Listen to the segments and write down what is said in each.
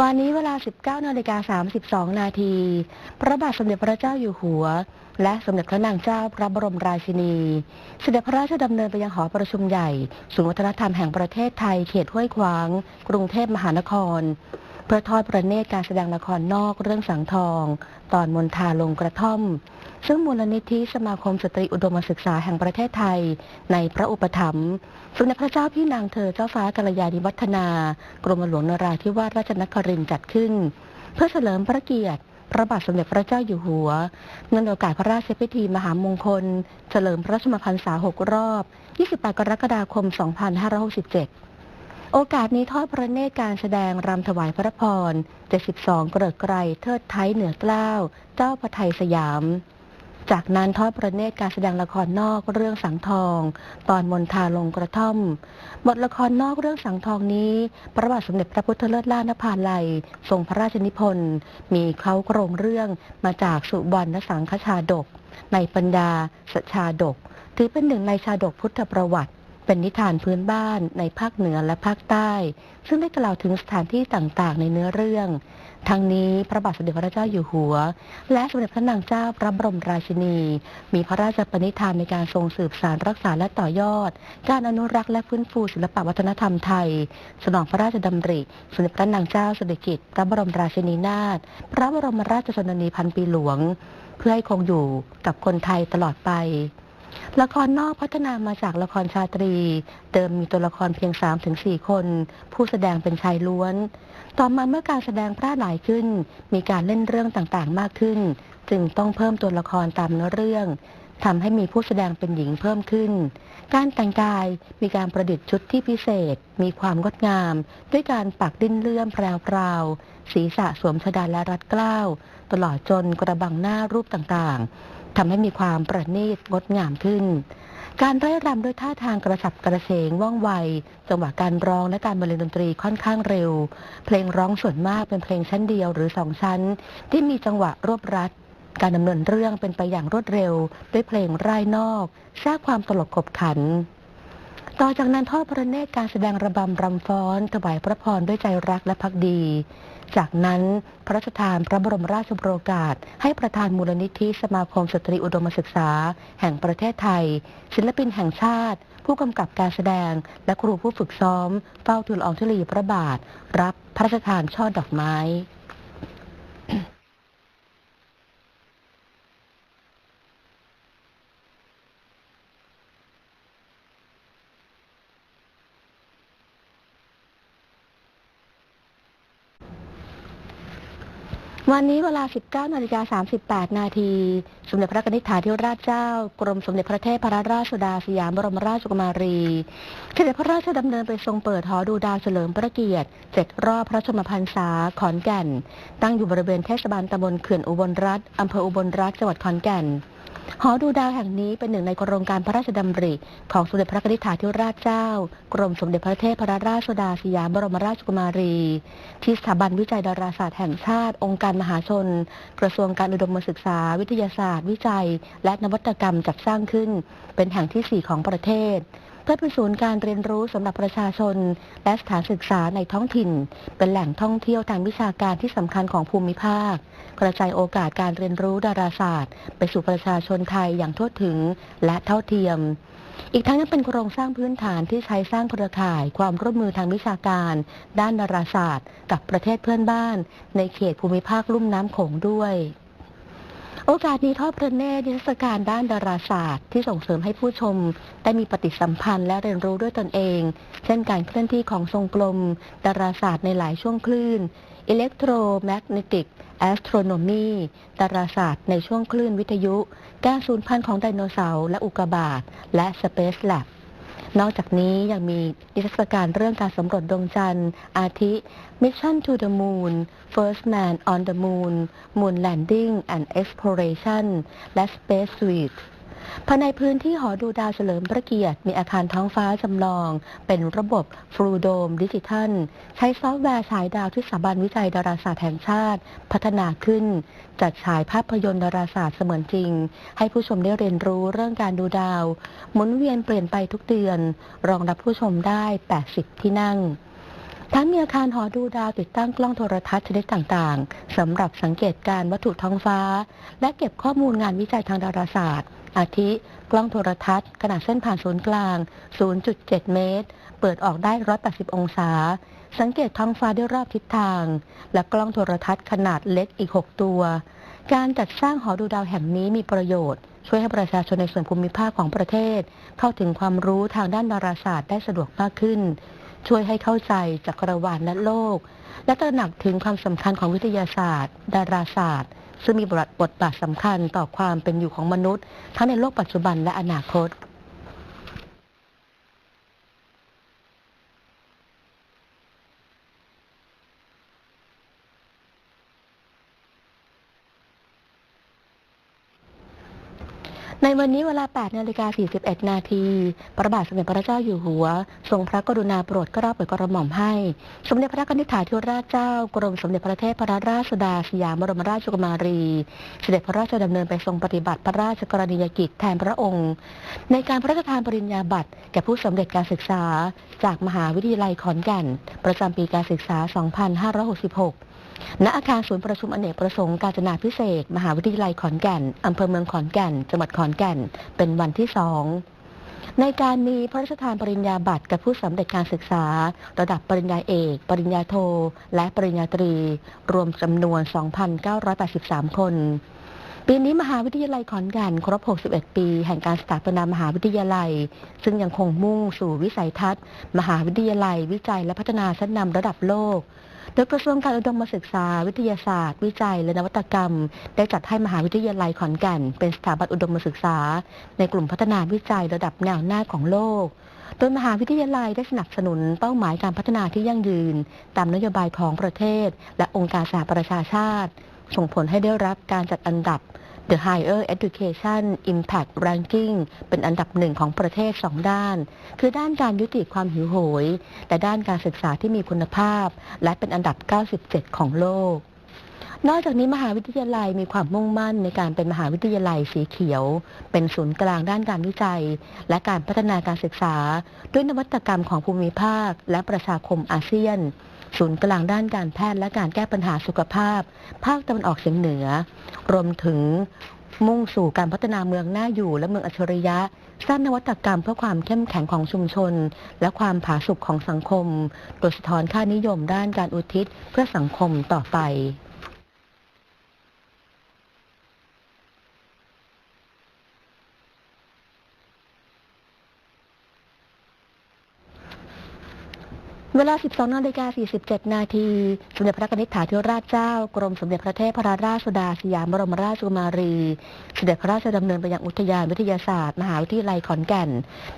วันนี้เวลา 19นาฬิกา32 นาที พระบาทสมเด็จพระเจ้าอยู่หัว และสมเด็จพระนางเจ้าพระบรมราชินี เสด็จพระราชดำเนินไปยังหอประชุมใหญ่ศูนย์วัฒนธรรมแห่งประเทศไทยเขตห้วยขวาง กรุงเทพมหานคร เพื่อทอดประเนตรการแสดงละครนอกเรื่องสังทอง ตอนมนทาลงกระท่อม ซึ่งมูลนิธิสมาคมสตรีอุดมศึกษาแห่งประเทศไทย ในพระอุปถัมภ์สมเด็จพระเจ้าพี่นางเธอเจ้าฟ้ากัลยาณิวัฒนากรมหลวงนราธิวาสราชนครินทร์จัดขึ้น เพื่อเฉลิมพระเกียรติ พระบาทสมเด็จพระเจ้าอยู่หัวเนื่องในโอกาสพระราชพิธีมหามงคล เฉลิมพระชนมพรรษา 6 รอบ 28 กรกฎาคม 2567 โอกาสนี้ทอดพระเนตรการแสดงรำถวายพระพร 72 เกริกไกรเทิดไทยเหนือเกล้าเจ้าพระไทยสยาม จากนั้นทอดพระเนตรการแสดงละครนอกเรื่องสังทอง ตอนมนทาลงกระท่อม บทละครนอกเรื่องสังทองนี้ พระบาทสมเด็จพระพุทธเลิศล่านภาลัย ทรงพระราชนิพนธ์ มีเขาโครงเรื่องมาจากสุวรรณสังฆชาดก ในปัญดาสชาดก ถือเป็นหนึ่งในชาดกพุทธประวัติ เป็นนิทานพื้นบ้านในภาคเหนือและภาคใต้ ซึ่งได้กล่าวถึงสถานที่ต่างๆ ในเนื้อเรื่อง ทั้งนี้พระบาทสมเด็จพระเจ้าอยู่หัว และสมเด็จพระนางเจ้าพระบรมราชินี มีพระราชปณิธานในการทรงสืบสานรักษาและต่อยอด การอนุรักษ์และฟื้นฟูศิลปวัฒนธรรมไทย สนองพระราชดำริ สมเด็จพระนางเจ้าสิริกิติ์พระบรมราชินีนาถพระบรมราชชนนีพันปีหลวง เพื่อให้คงอยู่กับคนไทยตลอดไป ละครนอกพัฒนามาจากละครชาตรี เดิมมีตัวละครเพียง 3-4 คน ผู้แสดงเป็นชายล้วน ต่อมาเมื่อการแสดงพร่หลายขึ้น มีการเล่นเรื่องต่างๆ มากขึ้น จึงต้องเพิ่มตัวละครตามเนื้อเรื่องทำให้มีผู้แสดงเป็นหญิงเพิ่มขึ้น การแต่งกายมีการประดิษฐ์ชุดที่พิเศษ มีความงดงาม ด้วยการปักดิ้นเลื่อมแพรวๆศีรษะสวมชดาและรัดเกล้า ตลอดจนกระบังหน้ารูปต่างๆ ทำให้มีความประณีตงดงามขึ้น การไร้รำด้วยท่าทางกระฉับกระเฉงว่องไว จังหวะการร้องและการบรรเลงดนตรีค่อนข้างเร็ว เพลงร้องส่วนมากเป็นเพลงชั้นเดียวหรือสองชั้น ที่มีจังหวะรวบรัดการดำเนินเรื่องเป็นไปอย่างรวดเร็ว ด้วยเพลงร่ายนอกสร้างความตลกขบขัน ต่อจากนั้นทอดพระเนตรการแสดงระบำรำฟ้อนถวายพระพรด้วยใจรักและพักดี จากนั้นพระราชทานพระบรมราชโองการให้ประธานมูลนิธิสมาคมสตรีอุดมศึกษา แห่งประเทศไทย ศิลปินแห่งชาติ ผู้กำกับการแสดง และครูผู้ฝึกซ้อม เฝ้าทูลอองธุลีพระบาท รับพระราชทานช่อดอกไม้ วันนี้เวลา 19นาฬิกา38 นาที สมเด็จพระนิธิธาธิราชเจ้า กรมสมเด็จพระเทพรราชสุดาสยามบรมราชกุมารีเสด็จพระราชดำเนินไปทรงเปิดหอดูดาวเฉลิมพระเกียรติเจ็ดรอบพระชมพรรษาขอนแก่น ตั้งอยู่บริเวณเทศบาลตำบลเขื่อนอุบลรัฐอำเภออุบลรัฐจังหวัดขอนแก่น หอดูดาวแห่งนี้เป็นหนึ่งในโครงการพระราชดำริ ของสมเด็จพระนิธิาธิราชเจ้า กรมสมเด็จพระเทพรัตนราชสุดาสยามบรมราชกุมารี ที่สถาบันวิจัยดาราศาสตร์แห่งชาติ องค์การมหาชน กระทรวงการอุดมศึกษา วิทยาศาสตร์ วิจัย และนวัตกรรมจัดสร้างขึ้น เป็นแห่งที่ 4 ของประเทศ พื่อเป็นศูนย์การเรียนรู้สำหรับประชาชน และสถานศึกษาในท้องถิ่น เป็นแหล่งท่องเที่ยวทางวิชาการที่สำคัญของภูมิภาค กระจายโอกาสการเรียนรู้ดาราศาสตร์ ไปสู่ประชาชนไทยอย่างทั่วถึงและเท่าเทียมอีกทั้งยังเป็นโครงสร้างพื้นฐานที่ใช้สร้างเครือข่ายความร่วมมือทางวิชาการ ด้านดาราศาสตร์ กับประเทศเพื่อนบ้าน ในเขตภูมิภาคลุ่มน้ำโขงด้วย โอกาสนี้ทอดพระเนตรนิทรรศการด้านดาราศาสตร์ ที่ส่งเสริมให้ผู้ชม ได้มีปฏิสัมพันธ์และเรียนรู้ด้วยตนเอง เช่นการเคลื่อนที่ของทรงกลม ดาราศาสตร์ในหลายช่วงคลื่น อิเล็กโทรแมกเนติกแอสโทรโนมีดาราศาสตร์ในช่วงคลื่นวิทยุ การสูญพันธุ์ของไดโนเสาร์และอุกกาบาตและ Space Lab นอกจากนี้ยังมีนิทรรศการเรื่องการสำรวจดวงจันทร์ อาทิ Mission to the Moon First Man on the Moon Moon Landing and Exploration และ Space Suite ภายในพื้นที่หอดูดาวเฉลิมพระเกียรติ มีอาคารท้องฟ้าจำลอง เป็นระบบฟลูโดมดิจิทัล ใช้ซอฟต์แวร์ฉายดาวที่สถาบันวิจัยดาราศาสตร์แห่งชาติ พัฒนาขึ้น จัดฉายภาพยนตร์ดาราศาสตร์เสมือนจริง ให้ผู้ชมได้เรียนรู้เรื่องการดูดาว หมุนเวียนเปลี่ยนไปทุกเดือน รองรับผู้ชมได้ 80 ที่นั่งทั้งมีอาคารหอดูดาวติดตั้งกล้องโทรทัศน์ชนิดต่าง ๆสำหรับสังเกตการวัตถุท้องฟ้า และเก็บข้อมูลงานวิจัยทางดาราศาสตร์ อาทิกล้องโทรทัศน์ ขนาดเส้นผ่านศูนย์กลาง 0.7 เมตร เปิดออกได้ 180 องศา สังเกตท้องฟ้าด้วยรอบทิศทาง และกล้องโทรทัศน์ขนาดเล็กอีก 6 ตัว การจัดสร้างหอดูดาวแห่งนี้มีประโยชน์ ช่วยให้ประชาชนในส่วนภูมิภาคของประเทศ เข้าถึงความรู้ทางด้านดาราศาสตร์ได้สะดวกมากขึ้น ช่วยให้เข้าใจจักรวาลและโลก และตระหนักถึงความสำคัญของวิทยาศาสตร์ ดาราศาสตร์ ซึ่งมีบทบาทสำคัญต่อความเป็นอยู่ของมนุษย์ ทั้งในโลกปัจจุบันและอนาคต วันนี้เวลา 8 นาฬิกา 41 นาที พระบาทสมเด็จพระเจ้าอยู่หัว ทรงพระกรุณาโปรดกล้าโปรดกระหม่อมให้ สมเด็จพระนิธิถาธิราชเจ้ากรมสมเด็จพระเทพรราชสุดาสยามบรมราชกุมารี เสด็จพระราชดำเนินไปทรงปฏิบัติพระราชกรณียกิจแทนพระองค์ ในการพระราชทานปริญญาบัตรแก่ผู้สำเร็จการศึกษา จากมหาวิทยาลัยขอนแก่น ประจำปีการศึกษา 2566 ณอาคารศูนย์ประชุมอเนกประสงค์กาญจนาพิเศษ มหาวิทยาลัยขอนแก่น อำเภอเมืองขอนแก่น จังหวัดขอนแก่น เป็นวันที่สองในการมีพระราชทานปริญญาบัตรกับผู้สำเร็จการศึกษา ระดับปริญญาเอก ปริญญาโท และปริญญาตรี รวมจำนวน 2,983 คน ปีนี้มหาวิทยาลัยขอนแก่นครบ 61 ปี แห่งการสถาปนามหาวิทยาลัย ซึ่งยังคงมุ่งสู่วิสัยทัศน์ มหาวิทยาลัยวิจัยและพัฒนาชั้นนำระดับโลก ดยกระทรวงการอุดมศึกษา วิทยาศาสตร์ วิจัย และนวัตกรรม ได้จัดให้มหาวิทยาลัยขอนแก่น เป็นสถาบันอุดมศึกษา ในกลุ่มพัฒนาวิจัยระดับแนวหน้าของโลก โดยมหาวิทยาลัยได้สนับสนุนเป้าหมายการพัฒนาที่ยั่งยืน ตามนโยบายของประเทศ และองค์การสหประชาชาติ ส่งผลให้ได้รับการจัดอันดับ The Higher Education Impact Ranking เป็นอันดับหนึ่งของประเทศ 2 ด้าน คือด้านการยุติความหิวโหย และด้านการศึกษาที่มีคุณภาพ และเป็นอันดับ 97 ของโลก นอกจากนี้มหาวิทยาลัยมีความมุ่งมั่นในการเป็นมหาวิทยาลัยสีเขียว เป็นศูนย์กลางด้านการวิจัย และการพัฒนาการศึกษา ด้วยนวัตกรรมของภูมิภาค และประชาคมอาเซียน ศูนย์กลางด้านการแพทย์และการแก้ปัญหาสุขภาพ ภาคตะวันออกเฉียงเหนือ รวมถึงมุ่งสู่การพัฒนาเมืองน่าอยู่และเมืองอัจฉริยะ สร้างนวัตกรรมเพื่อความเข้มแข็งของชุมชน และความผาสุกของสังคม โดยสะท้อนค่านิยมด้านการอุทิศเพื่อสังคมต่อไป เวลา 12นาฬิกา47 นาที สมเด็จพระนิธิถาธิราชเจ้า กรมสมเด็จพระเทพรราชสุดาสยามบรมราชกุมารี เสด็จพระราชดำเนินไปยังอุทยานวิทยาศาสตร์ มหาวิทยาลัยขอนแก่น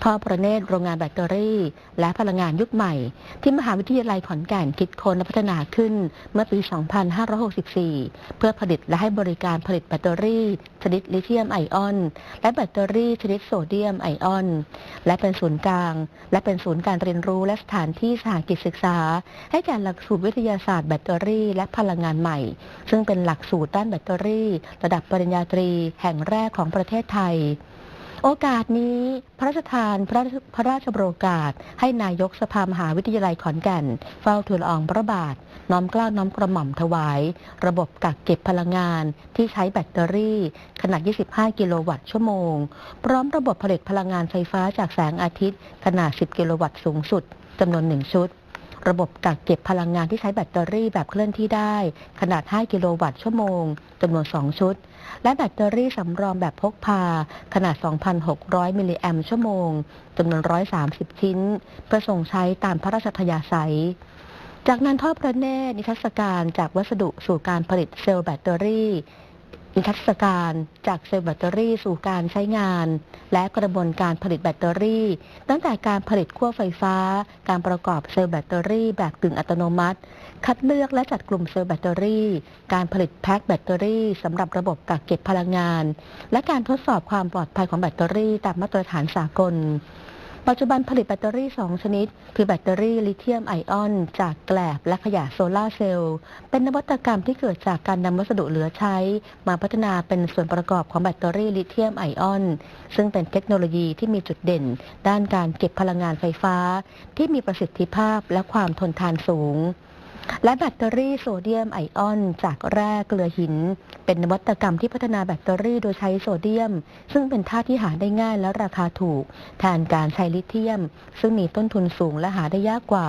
ทอดประเนตรโรงงานแบตเตอรี่ และพลังงานยุคใหม่ ที่มหาวิทยาลัยขอนแก่นคิดค้นและพัฒนาขึ้นเมื่อปี 2564 เพื่อผลิตและให้บริการผลิตแบตเตอรี่ ชนิดลิเธียมไอออน และแบตเตอรี่ชนิดโซเดียมไอออน และเป็นศูนย์กลาง และเป็นศูนย์การเรียนรู้และสถานที่สหกิจศึกษา ให้แก่หลักสูตรวิทยาศาสตร์แบตเตอรี่ และพลังงานใหม่ ซึ่งเป็นหลักสูตรด้านแบตเตอรี่ ระดับปริญญาตรี แห่งแรกของประเทศไทย โอกาสนี้ พระราชทานพระพระราชโปรกาส ให้นายกสภามหาวิทยาลัยขอนแก่น เฝ้าทูลอองพระบาท น้อมเกล้าน้อมกระหม่อมถวาย ระบบกักเก็บพลังงานที่ใช้แบตเตอรี่ ขนาด 25 กิโลวัตต์ชั่วโมง พร้อมระบบผลิตพลังงานไฟฟ้าจากแสงอาทิตย์ ขนาด 10 กิโลวัตต์สูงสุดจำนวน1ชุด ระบบกักเก็บพลังงานที่ใช้แบตเตอรี่แบบเคลื่อนที่ได้ ขนาด 5 กิโลวัตต์ชั่วโมงจำนวน 2 ชุด และแบตเตอรี่สำรองแบบพกพา ขนาด 2,600 มิลลิแอมป์ชั่วโมงจำนวน 130 ชิ้น เพื่อส่งใช้ตามพระราชทยาศัยจากนั้นทอดพระเนตรนิทรรศการจากวัสดุสู่การผลิตเซลล์แบตเตอรี่ นิทรรศการจากเซลล์แบตเตอรี่สู่การใช้งาน และกระบวนการผลิตแบตเตอรี่ ตั้งแต่การผลิตขั้วไฟฟ้า การประกอบเซลล์แบตเตอรี่แบบกึ่งอัตโนมัติ คัดเลือกและจัดกลุ่มเซลล์แบตเตอรี่ การผลิตแพ็คแบตเตอรี่สำหรับระบบกักเก็บพลังงาน และการทดสอบความปลอดภัยของแบตเตอรี่ตามมาตรฐานสากล ปัจจุบันผลิตแบตเตอรี่ 2 ชนิด คือแบตเตอรี่ลิเธียมไอออน จากแกลบและขยะโซลาเซลล์ เป็นนวัตกรรมที่เกิดจากการนำวัสดุเหลือใช้ มาพัฒนาเป็นส่วนประกอบของแบตเตอรี่ลิเธียมไอออน ซึ่งเป็นเทคโนโลยีที่มีจุดเด่น ด้านการเก็บพลังงานไฟฟ้า ที่มีประสิทธิภาพและความทนทานสูง และแบตเตอรี่โซเดียมไอออน จากแร่เกลือหิน เป็นนวัตกรรมที่พัฒนาแบตเตอรี่โดยใช้โซเดียม ซึ่งเป็นธาตุที่หาได้ง่ายและราคาถูก แทนการใช้ลิเธียม ซึ่งมีต้นทุนสูงและหาได้ยากกว่า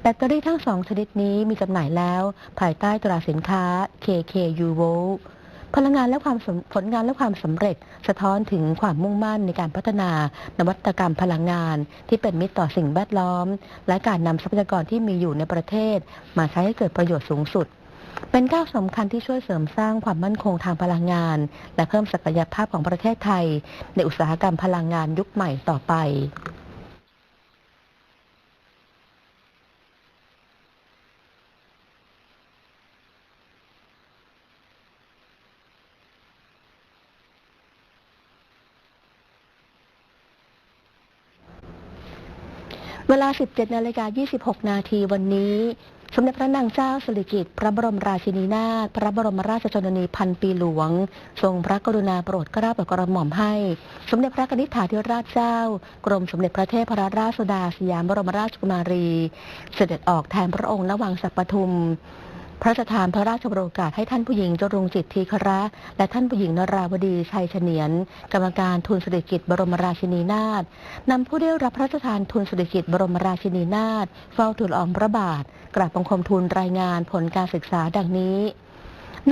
แบตเตอรี่ทั้งสองชนิดนี้มีจำหน่ายแล้ว ภายใต้ตราสินค้า KKU Volt พลังงานและความผลงานและความสำเร็จ สะท้อนถึงความมุ่งมั่นในการพัฒนานวัตกรรมพลังงาน ที่เป็นมิตรต่อสิ่งแวดล้อม และการนำทรัพยากรที่มีอยู่ในประเทศ มาใช้ให้เกิดประโยชน์สูงสุดเป็นก้าวสำคัญที่ช่วยเสริมสร้างความมั่นคงทางพลังงาน และเพิ่มศักยภาพของประเทศไทย ในอุตสาหกรรมพลังงานยุคใหม่ต่อไป เวลา 17นาฬิกา26 นาทีวันนี้ สมเด็จพระนางเจ้าสิริกิติ์พระบรมราชินีนาถพระบรมราชชนนีพันปีหลวง ทรงพระกรุณาโปรดเกล้าโปรดกระหม่อมให้ สมเด็จพระนิธิถาธิราชเจ้า กรมสมเด็จพระเทพรราชสุดาสยามบรมราชกุมารี เสด็จออกแทนพระองค์ณวังสัปปทุม พระราชทานพระราชโอกาสให้ท่านผู้หญิงจรุงจิตทีคระ และท่านผู้หญิงนราวดีชัยเฉนียน กรรมการทุนเสด็จกิจบรมราชินีนาถนำผู้ได้รับพระราชทานทุนเสด็จกิจบรมราชินีนาถเฝ้าทูลออมพระบาท กราบบังคมทูลรายงานผลการศึกษาดังนี้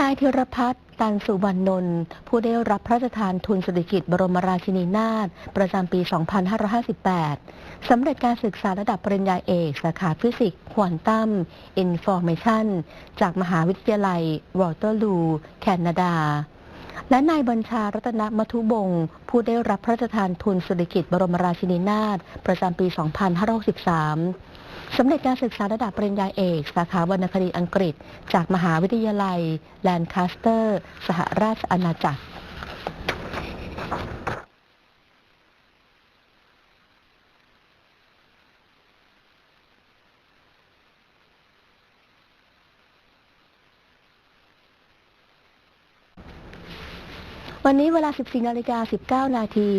นายธีรพัฒน์ตันสุวรรณนนท์ผู้ได้รับพระราชทานทุนเสด็จกิจบรมราชินีนาถประจำปี 2558 สำเร็จการศึกษาระดับปริญญาเอก สาขาฟิสิกส์ควอนตัมอินฟอร์เมชันจากมหาวิทยาลัยวอเตอร์ลู แคนาดา และนายบัญชารัตนมัทุบง ผู้ได้รับพระราชทานทุนเสด็จกิจบรมราชินีนาถประจำปี 2563 สำเร็จการศึกษาระดับปริญญาเอก สาขาวรรณคดีอังกฤษ จากมหาวิทยาลัย แลนคาสเตอร์ สหราชอาณาจักร วันนี้เวลา 14นาฬิกา19 นาที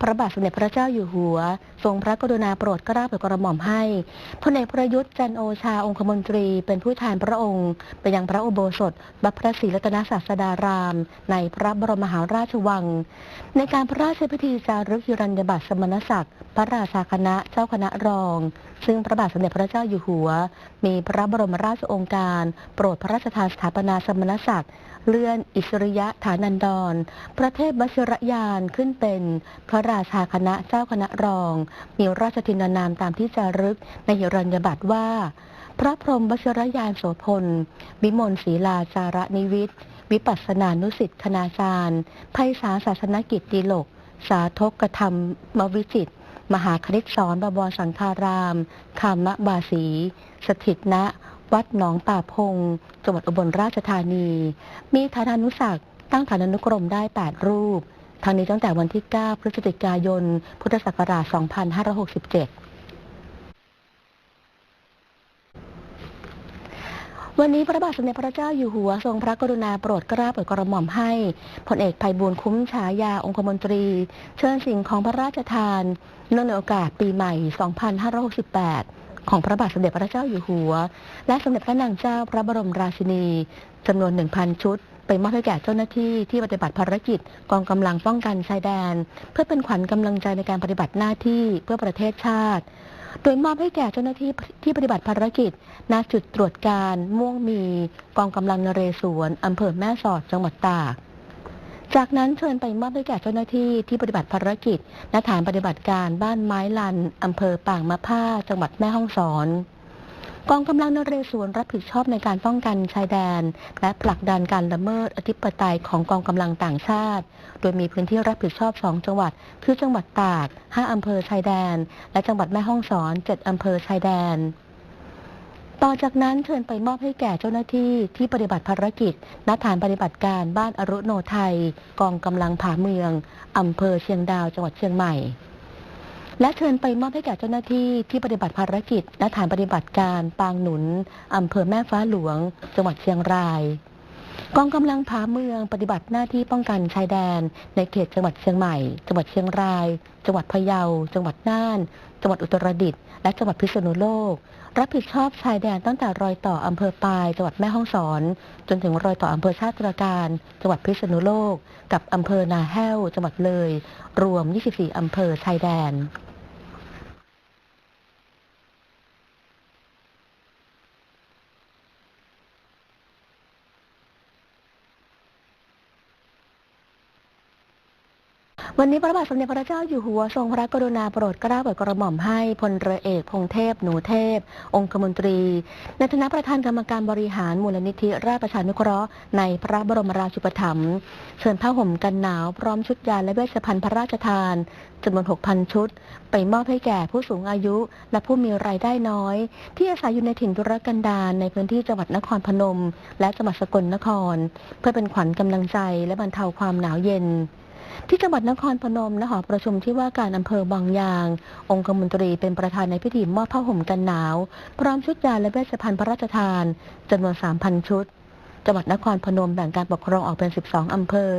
พระบาทสมเด็จพระเจ้าอยู่หัว ทรงพระกรุณาโปรดเกล้าโปรดกระหม่อมให้พลเอกประยุทธ์จันโอชาองคมนตรี เป็นผู้แทนพระองค์ไปยังพระอุโบสถบัพพระศรีรัตนศาสดาราม ในพระบรมมหาราชวัง ในการพระราชพิธีจารึกฮิรัญญบัตรสมณศักดิ์ พระราชาคณะเจ้าคณะรอง ซึ่งพระบาทสมเด็จพระเจ้าอยู่หัว มีพระบรมราชองการ โปรดพระราชทานสถาปนาสมณศักดิ์เลื่อนอิสริยะฐานันดรพระเทพวชิรยานขึ้นเป็นพระราชาคณะเจ้าคณะรอง มีราชทินานามตามที่จารึกในหิรัญญบัตรว่า พระพรหมวชิรยานโสพลวิมลศรีลาจารนิวิทย์วิปัสสนานุสิทธิคณาจารย์ไพศาลศาสนกิจดีลก สาทกกธรรมมวิจิตมหาคณิตสอนบวรสังฆารามคามะบาสี สถิตณวัดหนองป่าพง จังหวัดอุบลราชธานี มีฐานานุศักดิ์ ตั้งฐานานุกรมได้ 8 รูปทั้งนี้ตั้งแต่วันที่ 9 พฤศจิกายน พุทธศักราช 2567วันนี้พระบาทสมเด็จพระเจ้าอยู่หัวทรงพระกรุณาโปรดเกล้าโปรดกระหม่อมให้พลเอกภัยบูลคุ้มฉายาองคมนตรี เชิญสิ่งของพระราชทานเนื่องในโอกาสปีใหม่ 2568 ของพระบาทสมเด็จพระเจ้าอยู่หัว และสมเด็จพระนางเจ้าพระบรมราชินีจำนวน 1,000 ชุด มอบให้แก่เจ้าหน้าที่ที่ปฏิบัติภารกิจกองกำลังป้องกันชายแดน เพื่อเป็นขวัญกำลังใจในการปฏิบัติหน้าที่เพื่อประเทศชาติ โดยมอบให้แก่เจ้าหน้าที่ที่ปฏิบัติภารกิจณจุดตรวจการม่วงมีกองกำลังนเรศวรอำเภอแม่สอดจังหวัดตากจากนั้นเชิญไปมอบให้แก่เจ้าหน้าที่ที่ปฏิบัติภารกิจณฐานปฏิบัติการบ้านไม้ลันอำเภอป่างมะผ้าจังหวัดแม่ฮ่องสอน กองกำลังนเรศวรรับผิดชอบในการป้องกันชายแดน และผลักดันการละเมิดอธิปไตยของกองกำลังต่างชาติ โดยมีพื้นที่รับผิดชอบ 2 จังหวัด คือจังหวัดตาก 5 อำเภอชายแดน และจังหวัดแม่ฮ่องสอน 7 อำเภอชายแดนต่อจากนั้นเชิญไปมอบให้แก่เจ้าหน้าที่ที่ปฏิบัติภารกิจณฐานปฏิบัติการบ้านอรุโนไทย กองกำลังผาเมืองอำเภอเชียงดาวจังหวัดเชียงใหม่ และเชิญไปมอบให้แก่เจ้าหน้าที่ที่ปฏิบัติภารกิจณฐานปฏิบัติการปางหนุนอำเภอแม่ฟ้าหลวง จังหวัดเชียงราย กองกำลังผาเมืองปฏิบัติหน้าที่ป้องกันชายแดน ในเขตจังหวัดเชียงใหม่ จังหวัดเชียงราย จังหวัดพะเยา จังหวัดน่าน จังหวัดอุตรดิตถ์และจังหวัดพิษณุโลก รับผิดชอบชายแดนตั้งแต่รอยต่ออำเภอปาย จังหวัดแม่ฮ่องสอน จนถึงรอยต่ออำเภอชาติตราการ จังหวัดพิษณุโลก กับอำเภอนาแห้ว จังหวัดเลย รวม 24 อำเภอชายแดน วันนี้พระบาทสมเด็จพระเจ้าอยู่หัวทรงพระกรุณาโปรดเกล้าโปรดกระหม่อมให้พลเรือเอกพงเทพหนูเทพ องคมนตรี ในฐานะประธานกรรมการบริหารมูลนิธิราชประชานุเคราะห์ในพระบรมราชูปถัมภ์เชิญผ้าห่มกันหนาวพร้อมชุดยาและเวชภัณฑ์พระราชทานจำนวน 6,000 ชุด ไปมอบให้แก่ผู้สูงอายุ และผู้มีรายได้น้อย ที่อาศัยอยู่ในถิ่นทุรกันดารในพื้นที่จังหวัดนครพนม และจังหวัดสกลนคร เพื่อเป็นขวัญกำลังใจและบรรเทาความหนาวเย็น ที่จังหวัดนครพนมณหอประชุมที่ว่าการอำเภอบางยาง องคมนตรีเป็นประธานในพิธีมอบผ้าห่มกันหนาว พร้อมชุดยาและเวชภัณฑ์พระราชทานจำนวน 3,000 ชุด จังหวัดนครพนมแบ่งการปกครองออกเป็น 12 อำเภอ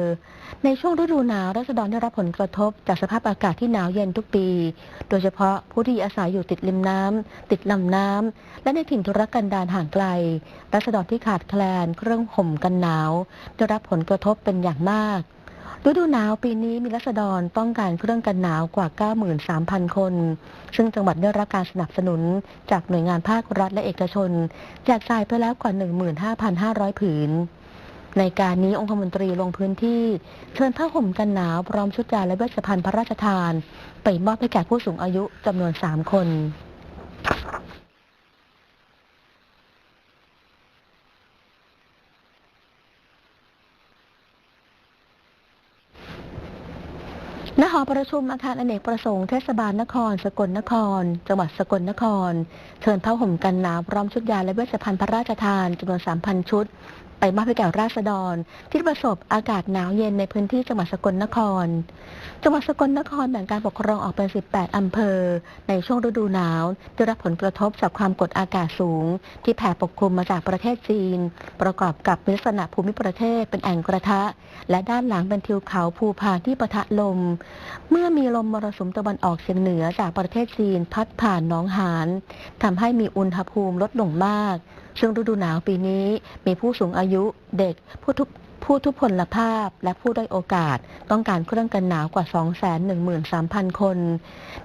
ในช่วงฤดูหนาวรัษฎรได้รับผลกระทบจากสภาพอากาศที่หนาวเย็นทุกปี โดยเฉพาะผู้ที่อาศัยอยู่ติดริมน้ำติดลำน้ำและในถิ่นทุรกันดารห่างไกลรัษฎรที่ขาดแคลนเครื่องห่มกันหนาวได้รับผลกระทบเป็นอย่างมาก ฤดูหนาวปีนี้มีรัษฎรต้องการเครื่องกันหนาวกว่า 93,000 คน ซึ่งจังหวัดได้รับการสนับสนุนจากหน่วยงานภาครัฐและเอกชน แจกจ่ายไปแล้วกว่า 15,500 ผืน ในการนี้องคมนตรีลงพื้นที่ เชิญผ้าห่มกันหนาวพร้อมชุดยาและเวชภัณฑ์พระราชทาน ไปมอบให้แก่ผู้สูงอายุจำนวน 3 คน ณหอ ประชุมอาคารอเนกประสงค์เทศบาลนคร สกลนคร จังหวัดสกลนคร เชิญผ้าห่มกันหนาวพร้อมชุดยาและเวชภัณฑ์พระราชทานจำนวน 3,000 ชุด ไปมอบให้แก่ราษฎร ที่ประสบอากาศหนาวเย็นในพื้นที่จังหวัดสกลนคร จังหวัดสกลนครแบ่งการปกครองออกเป็น 18 อำเภอ ในช่วงฤดูหนาวได้รับผลกระทบจากความกดอากาศสูง ที่แผ่ปกคลุมมาจากประเทศจีน ประกอบกับลักษณะภูมิประเทศเป็นแอ่งกระทะ และด้านหลังเป็นทิวเขาภูพานที่ปะทะลม เมื่อมีลมมรสุมตะวันออกเฉียงเหนือจากประเทศจีน พัดผ่านหนองหานทำให้มีอุณหภูมิลดลงมาก ซึ่งฤดูหนาวปีนี้มีผู้สูงอายุเด็กผู้ทุกผู้ทุพพลภาพและผู้ด้อยโอกาส ต้องการเครื่องกันหนาวกว่า 213,000 คน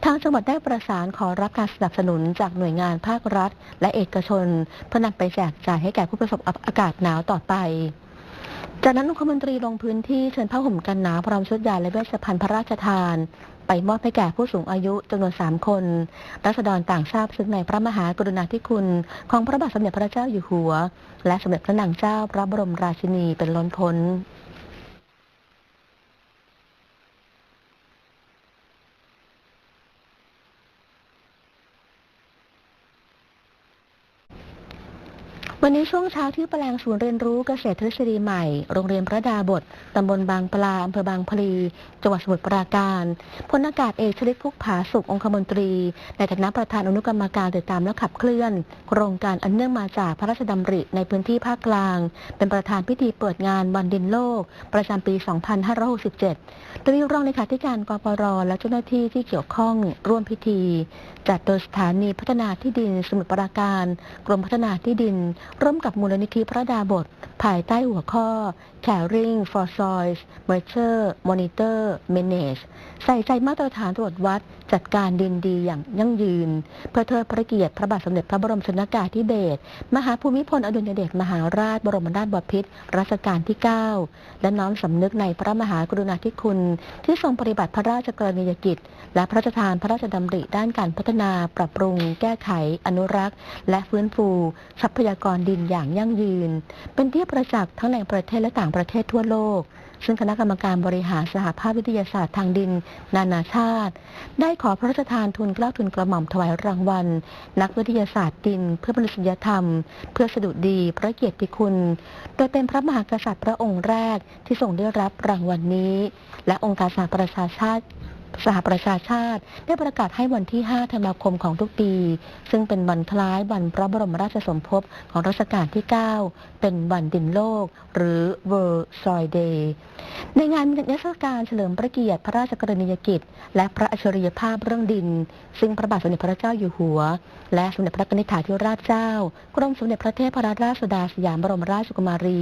ทางจังหวัดได้ประสานขอรับการสนับสนุนจากหน่วยงานภาครัฐ และเอกชน เพื่อนำไปแจกจ่ายให้แก่ผู้ประสบอากาศหนาวต่อไปจากนั้นองคมนตรีลงพื้นที่เชิญผ้าห่มกันหนาวพร้อมชุดยาและเวชภัณฑ์พระราชทาน ไปมอบให้แก่ผู้สูงอายุจำนวนสามคนรัษฎรต่างทราบซึ่งในพระมหากรุณาธิคุณ ของพระบาทสมเด็จพระเจ้าอยู่หัว และสมเด็จพระนางเจ้าพระบรมราชินีเป็นล้นพ้น วันนี้ช่วงเช้าที่แปลงศูนย์เรียนรู้เกษตรทฤษฎีใหม่ โรงเรียนพระดาบทตำบลบางปลาอำเภอบางพลี จังหวัดสมุทรปราการพลอากาศเอกชลิตพุกผาสุของคมนตรี ในฐานะประธานอนุกรรมการติดตามและขับเคลื่อน โครงการอันเนื่องมาจากพระราชดำริในพื้นที่ภาคกลาง เป็นประธานพิธีเปิดงานวันดินโลก ประจำปี 2567 โดยมีรองเลขาธิการกปรและเจ้าหน้าที่ที่เกี่ยวข้องร่วมพิธี จัดโดยสถานีพัฒนาที่ดินสมุทรปราการ กรมพัฒนาที่ดินร่วมกับมูลนิธิพระดาบทภายใต้หัวข้อ Caring for Soils Measure Monitor Manage ใส่ใจมาตรฐานตรวจวัดจัดการดินดีอย่างยั่งยืน เพื่อเทิดพระเกียรติพระบาทสมเด็จพระบรมชนกาธิเบศรมหาภูมิพลอดุลยเดชมหาราชบรมนาถบพิตรรัชกาลที่ 9 และน้อมสำนึกในพระมหากรุณาธิคุณ ที่ทรงปฏิบัติพระราชกรณียกิจ และพระราชทานพระราชดำริด้านการพัฒนาปรับปรุง แก้ไข อนุรักษ์ และฟื้นฟู ทรัพยากรดินอย่างยั่งยืน เป็นที่ประจักษ์ทั้งในประเทศและต่างประเทศทั่วโลก ซึ่งคณะกรรมการบริหารสหภาพวิทยาศาสตร์ทางดิน นานาชาติ ได้ขอพระราชทานทุนเกล้าทุนกระหม่อมถวายรางวัล นักวิทยาศาสตร์ดิน เพื่อมนุษยธรรม เพื่อสดุดีพระเกียรติคุณ โดยเป็นพระมหากษัตริย์พระองค์แรกที่ทรงได้รับรางวัลนี้ และองค์การสหประชาชาติ สหประชาชาติ ได้ประกาศให้วันที่ 5 ธันวาคมของทุกปี ซึ่งเป็นวันคล้ายวันพระบรมราชสมภพของรัชกาลที่ 9 เป็นวันดินโลก หรือ World Soil Day ในงานมีเทศกาลเฉลิมพระเกียรติพระราชกรณียกิจ และพระอัจฉริยภาพเรื่องดิน ซึ่งพระบาทสมเด็จพระเจ้าอยู่หัว และสมเด็จพระนิธิถาธิราชเจ้ากรมสมเด็จพระเทพรัตนราชสุดาสยามบรมราชกุมารี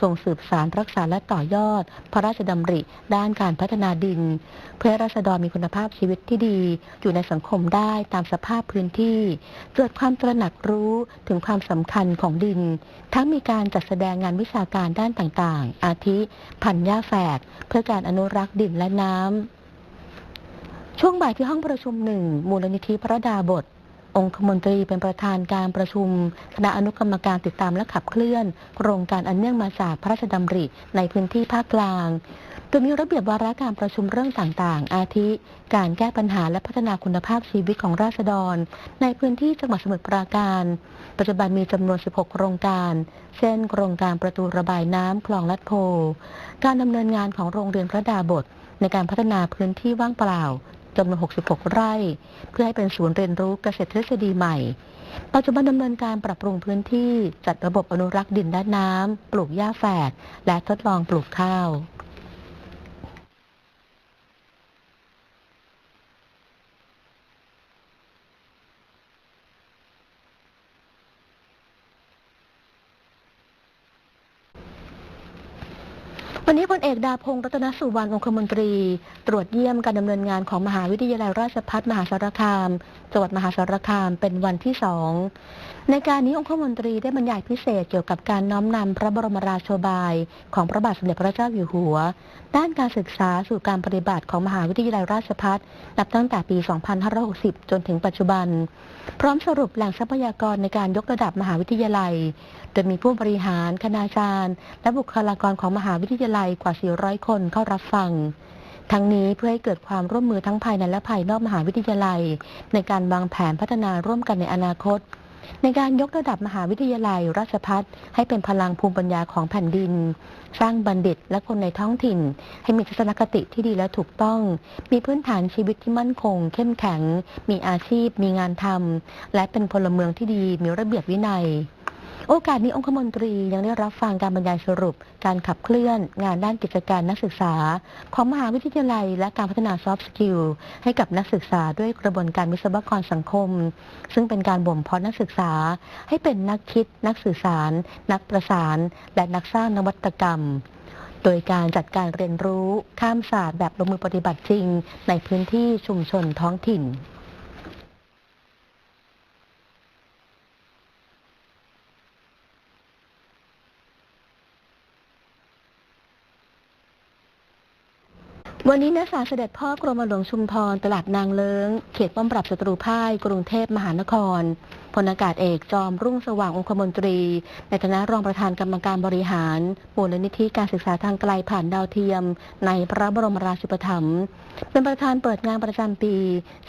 ทรงสืบสารรักษาและต่อยอด พระราชดำริ ด้านการพัฒนาดิน เพื่อให้ราษฎรมีคุณภาพชีวิตที่ดี อยู่ในสังคมได้ตามสภาพพื้นที่ เกิดความตระหนักรู้ถึงความสำคัญของดิน ทั้งมีการจัดแสดงงานวิชาการด้านต่างๆ อาทิ พันธุ์หญ้าแฝก เพื่อการอนุรักษ์ดินและน้ำช่วงบ่ายที่ห้องประชุมหนึ่งมูลนิธิพระดาบท องคมนตรีเป็นประธานการประชุมคณะอนุกรรมการติดตามและขับเคลื่อน โครงการอันเนื่องมาจากพระราชดำริในพื้นที่ภาคกลางโดยมีระเบียบวาระการประชุมเรื่องต่างๆ อาทิ การแก้ปัญหาและพัฒนาคุณภาพชีวิตของราษฎร ในพื้นที่จังหวัดสมุทรปราการ ปัจจุบันมีจำนวน 16 โครงการ เช่น โครงการประตูระบายน้ำคลองลัดโพ การดำเนินงานของโรงเรียนพระดาบทในการพัฒนาพื้นที่ว่างเปล่า จำนวน 66 ไร่ เพื่อให้เป็นศูนย์เรียนรู้เกษตรทฤษฎีใหม่ ปัจจุบันดำเนินการปรับปรุงพื้นที่จัดระบบอนุรักษ์ดินและน้ำปลูกหญ้าแฝก และทดลองปลูกข้าว วันนี้พลเอ กดาพงศ์รัตนสุวรรณองคมนตรี ตรวจเยี่ยมการดำเนินงานของมหาวิทยาลัยราชภัฏมหาสารคามจังหวัดมหาสารคามเป็นวันที่สองในการนี้องคมนตรีได้บรรยายพิเศษเกี่ยวกับการน้อมนำพระบรมราโชบาย ของพระบาทสมเด็จพระเจ้าอยู่หัว ด้านการศึกษาสู่การปฏิบัติของมหาวิทยาลัยราชภัฏนับตั้งแต่ปี 2560 จนถึงปัจจุบัน พร้อมสรุปแหล่งทรัพยากรในการยกระดับมหาวิทยาลัย โดยมีผู้บริหารคณาจารย์ และบุคลากรของมหาวิทยาลัยกว่า400 คนเข้ารับฟัง ทั้งนี้เพื่อให้เกิดความร่วมมือทั้งภายในและภายนอกมหาวิทยาลัย ในการวางแผนพัฒนาร่วมกันในอนาคต ในการยกระดับมหาวิทยาลัย ราชพัฒให้เป็นพลังภูมิปัญญาของแผ่นดิน สร้างบัณฑิตและคนในท้องถิ่น ให้มีทัศนคติที่ดีและถูกต้อง มีพื้นฐานชีวิตที่มั่นคง เข้มแข็ง มีอาชีพ มีงานทำและเป็นพลเมืองที่ดีมีระเบียบวินัย โอกาสนี้องคมนตรียังได้รับฟังการบรรยายสรุป การขับเคลื่อนงานด้านกิจการนักศึกษา ของมหาวิทยาลัย และการพัฒนาซอฟต์สกิลให้กับนักศึกษาด้วยกระบวนการวิศวกรสังคม ซึ่งเป็นการบ่มเพาะนักศึกษา ให้เป็นนักคิด นักสื่อสาร นักประสาน และนักสร้างนวัตกรรมโดยการจัดการเรียนรู้ข้ามศาสตร์แบบลงมือปฏิบัติจริง ในพื้นที่ชุมชนท้องถิ่น วันนี้นักศึกษาเสด็จพ่อกรมหลวงชุมพรตลาดนางเลิงเขตป้อมปรับศัตรูพ่ายกรุงเทพมหานครพลอากาศเอกจอมรุ่งสว่างองคมนตรี ในฐานะรองประธานกรรมการบริหารมูลนิธิการศึกษาทางไกลผ่านดาวเทียม ในพระบรมราชูปถัมภ์เป็นประธานเปิดงานประจำปี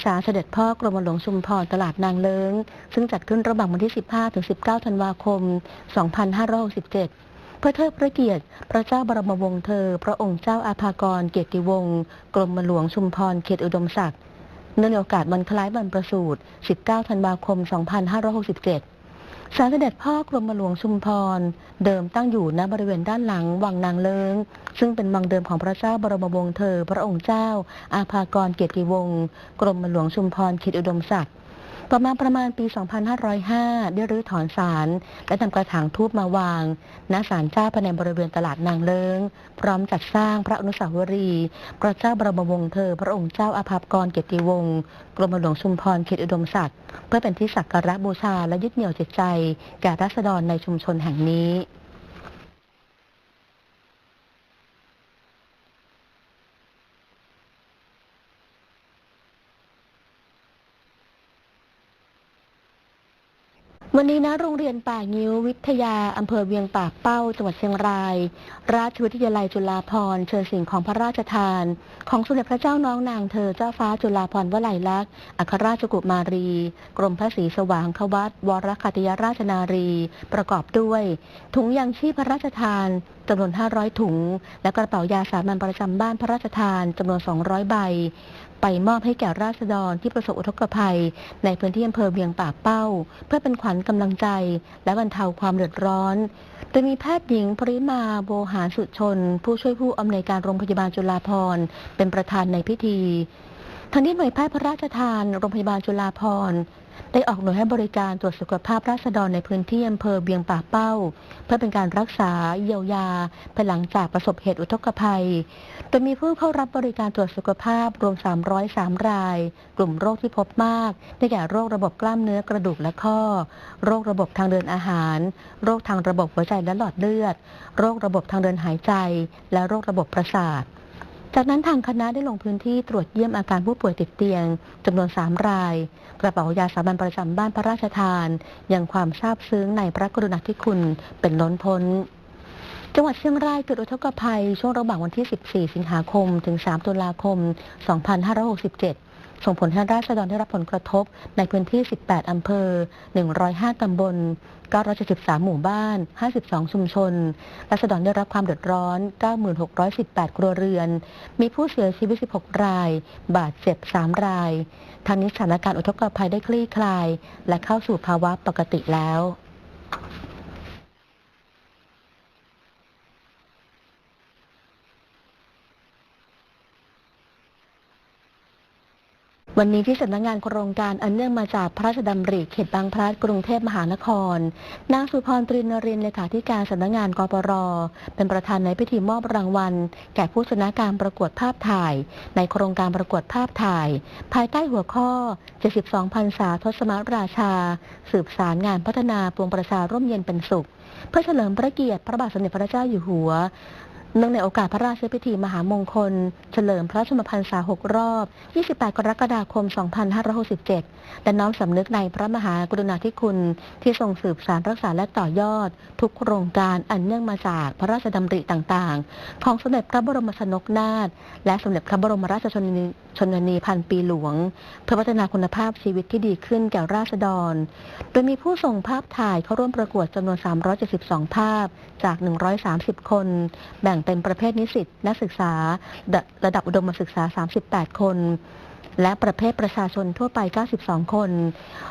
สาเสด็จพ่อกรมหลวงชุมพรตลาดนางเลิงซึ่งจัดขึ้นระหว่างวันที่ 15-19 ธันวาคม 2567 เพื่อเทิดพระเกียรติ พระเจ้าบรมวงศ์เธอ พระองค์เจ้าอาภากร เกียรติวงศ์กรมหลวงชุมพร เขตอุดมศักดิ์เนื่องในโอกาสวันคล้ายวันประสูติ 19 ธันวาคม 2567สารเสด็จพ่อกรมหลวงชุมพร เดิมตั้งอยู่ณบริเวณด้านหลังวังนางเลิง ซึ่งเป็นวังเดิมของพระเจ้าบรมวงศ์เธอ พระองค์เจ้า อาภากร เกียรติวงศ์กรมหลวงชุมพร เขตอุดมศักดิ์ ต่อมาประมาณปี 2505 ได้รื้อถอนศาลและนำกระถางทูบมาวางณศาลเจ้าภายในบริเวณตลาดนางเลิง พร้อมจัดสร้างพระอนุสาวรีย์พระเจ้าบรมวงศ์เธอ พระองค์เจ้าอาภากรเกียรติวงศ์กรมหลวงชุมพรเขตอุดมศักดิ์เพื่อเป็นที่สักการะบูชาและยึดเหนี่ยวจิตใจ แก่รัษฎรในชุมชนแห่งนี้ วันนี้นะโรงเรียนป่างิ้ววิทยาอำเภอเวียงป่าเป้าจังหวัดเชียงราย ราชวิทยาลัยจุฬาภรณ์เชิญสิ่งของพระราชทาน ของสมเด็จพระเจ้าน้องนางเธอเจ้าฟ้าจุฬาภรณ์วลัยลักษณ์อัครราชกุมารี กรมพระศรีสว่างควัตวรคัตยราชนารี ประกอบด้วย ถุงยางชีพพระราชทานจำนวน 500 ถุง และกระเป๋ายาสามัญประจำบ้านพระราชทานจำนวน 200 ใบ ไปมอบให้แก่ราษฎรที่ประสบอุทกภัย ในพื้นที่อำเภอเวียงป่าเป้า เพื่อเป็นขวัญกำลังใจ และบรรเทาความเดือดร้อน โดยมีแพทย์หญิงปริมาโบหารสุชน ผู้ช่วยผู้อำนวยการโรงพยาบาลจุฬาภรณ์เป็นประธานในพิธีทางนี้หน่วยแพทย์พระราชทานโรงพยาบาลจุฬาภรณ์ ได้ออกหน่วยให้บริการตรวจสุขภาพราษฎรในพื้นที่อำเภอเบียงป่าเป้า เพื่อเป็นการรักษาเยียวยาภายหลังจากประสบเหตุอุทกภัย โดยมีผู้เข้ารับบริการตรวจสุขภาพรวม 303 ราย กลุ่มโรคที่พบมาก ได้แก่โรคระบบกล้ามเนื้อกระดูกและข้อ โรคระบบทางเดินอาหาร โรคทางระบบหัวใจและหลอดเลือด โรคระบบทางเดินหายใจ และโรคระบบประสาท จากนั้นทางคณะได้ลงพื้นที่ตรวจเยี่ยมอาการผู้ป่วยติดเตียงจำนวน 3 ราย กระเป๋ายาสามัญประจำบ้านพระราชทาน ยังความซาบซึ้งในพระกรุณาธิคุณเป็นล้นพ้น จังหวัดเชียงรายเกิดอุทกภัย ช่วงระหว่างวันที่ 14 สิงหาคม ถึง 3 ตุลาคม 2567 ส่งผลให้ราษฎรได้รับผลกระทบในพื้นที่ 18 อำเภอ 105 ตำบล 973 หมู่บ้าน 52 ชุมชน ราษฎรได้รับความเดือดร้อน 9618 ครัวเรือน มีผู้เสียชีวิต 16 ราย บาดเจ็บ 3 รายทางนี้สถานการณ์อุทกภัยได้คลี่คลาย และเข้าสู่ภาวะปกติแล้ว วันนี้ที่สำนักงงานโครงการอันเนื่องมาจากพระราชดำริเขตบางพลัดกรุงเทพมหานคร นางสุพรตรินรินเลขาธิการสำนักงงานกปร เป็นประธานในพิธีมอบรางวัล แก่ผู้ชนะการประกวดภาพถ่าย ในโครงการประกวดภาพถ่าย ภายใต้หัวข้อ 72พรรษาทศมราชา สืบสารงานพัฒนาปวงประชาร่มเย็นเป็นสุข เพื่อเฉลิมพระเกียรติพระบาทสมเด็จพระเจ้าอยู่หัว เนื่องในโอกาสพระราชพิธีมหามงคล เฉลิมพระชนมพรรษา 6 รอบ 28 กรกฎาคม 2567 และน้อมสำนึกในพระมหากรุณาธิคุณ ที่ทรงสืบสารรักษาและต่อยอด ทุกโครงการอันเนื่องมาจากพระราชดำริต่างๆ ของสมเด็จพระบรมชนกนาถและสมเด็จพระบรมราชชนนีชนนีพันปีหลวง เพื่อพัฒนาคุณภาพชีวิตที่ดีขึ้นแก่ราษฎร โดยมีผู้ส่งภาพถ่ายเข้าร่วมประกวดจำนวน 372 ภาพจาก 130 คน แบ่งเป็นประเภทนิสิตนักศึกษา ระดับอุดมศึกษา 38 คน และประเภทประชาชนทั่วไป 92 คน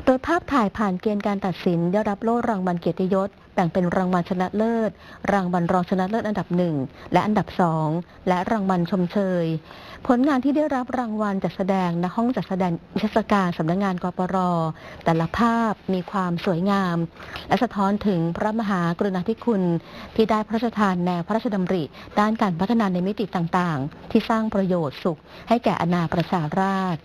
โดยภาพถ่ายผ่านเกณฑ์การตัดสินได้รับโล่รางวัลเกียรติยศ บ่งเป็นรางวัลชนะเลิศ รางวัลรองชนะเลิศอันดับหนึ่งและอันดับสองและรางวัลชมเชย ผลงานที่ได้รับรางวัลจัดแสดงณห้องจัดแสดงนิทศการสำนักงงานกปรแต่ละภาพมีความสวยงาม และสะท้อนถึงพระมหากรุณาธิคุณ ที่ได้พระราชทานแนวพระราชดำริ ด้านการพัฒนาในมิติต่างๆ ที่สร้างประโยชน์สุขให้แก่อนาประชาราษฎร์